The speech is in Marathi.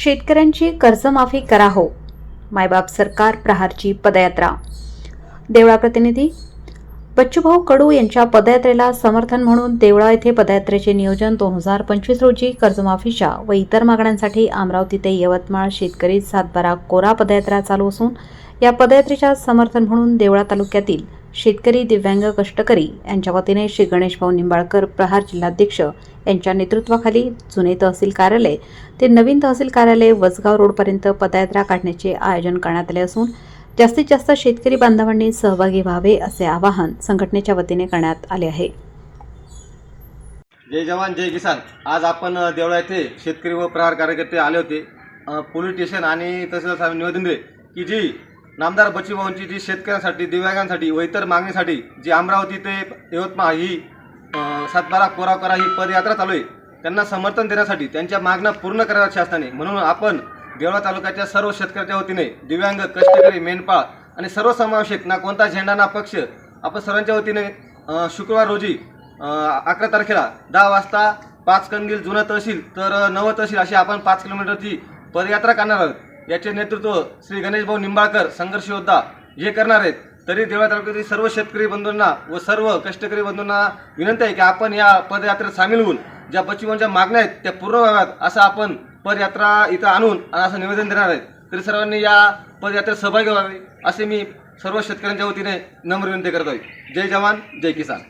शेतकऱ्यांची कर्जमाफी करा हो. मायबाप सरकार प्रहारची पदयात्रा. देवळा प्रतिनिधी बच्चूभाऊ कडू यांच्या पदयात्रेला समर्थन म्हणून देवळा येथे पदयात्रेचे नियोजन दोन हजार पंचवीस रोजी कर्जमाफीच्या व इतर मागण्यांसाठी अमरावती ते यवतमाळ शेतकरी सातबारा कोरा पदयात्रा चालू असून या पदयात्रेच्या समर्थन म्हणून देवळा तालुक्यातील शेतकरी दिव्यांग कष्टकरी यांच्या वतीने श्री गणेशभाऊ निंबाळकर प्रहार जिल्हाध्यक्ष यांच्या नेतृत्वाखाली जुने तहसील कार्यालय ते नवीन तहसील कार्यालय वसगाव रोडपर्यंत पदयात्रा काढण्याचे आयोजन करण्यात आले असून जास्तीत जास्त शेतकरी बांधवांनी सहभागी व्हावे असे आवाहन संघटनेच्या वतीने करण्यात आले आहे. जय जवान जय किसान. आज आपण देवळा येथे शेतकरी व प्रहार कार्यकर्ते आले होते. पोलीस स्टेशन आणि तसेच आम्ही निवेदन दिले की जी नामदार बच्चूभाऊंची जी शेतकऱ्यांसाठी दिव्यांगांसाठी व इतर मागणीसाठी जी अमरावती ते यवतमाळ ही सातबारा कोरा करा ही पदयात्रा चालू आहे त्यांना समर्थन देण्यासाठी त्यांच्या मागण्या पूर्ण कराव्या शासनाने म्हणून आपण देवळा तालुक्याच्या सर्व शेतकऱ्याच्या वतीने दिव्यांग कष्टकरी मेंढपाळ आणि सर्वसमावेशक ना कोणता झेंडा ना पक्ष आपण सर्वांच्या वतीने शुक्रवार रोजी अकरा तारखेला दहा वाजता पाच कंदील जुनं तहसील तर नवं तहसील अशी आपण पाच किलोमीटरची पदयात्रा करणार आहोत. याचे नेतृत्व श्री गणेशभाऊ निंबाळकर संघर्ष योद्धा हे करणार आहेत. तरी देवळा तालुक्यातील सर्व शेतकरी बंधूंना व सर्व कष्टकरी बंधूंना विनंती आहे की आपण या पदयात्रेत सामील होऊन ज्या बच्चूभाऊंच्या मागण्या आहेत त्या पूर्ण व्हाव्यात असं आपण पदयात्रा इथं आणून आणि असं निवेदन देणार आहेत. तरी सर्वांनी या पदयात्रेत सहभागी व्हावे असे मी सर्व शेतकऱ्यांच्या वतीने नम्र विनंती करत आहे जय जवान जय किसान.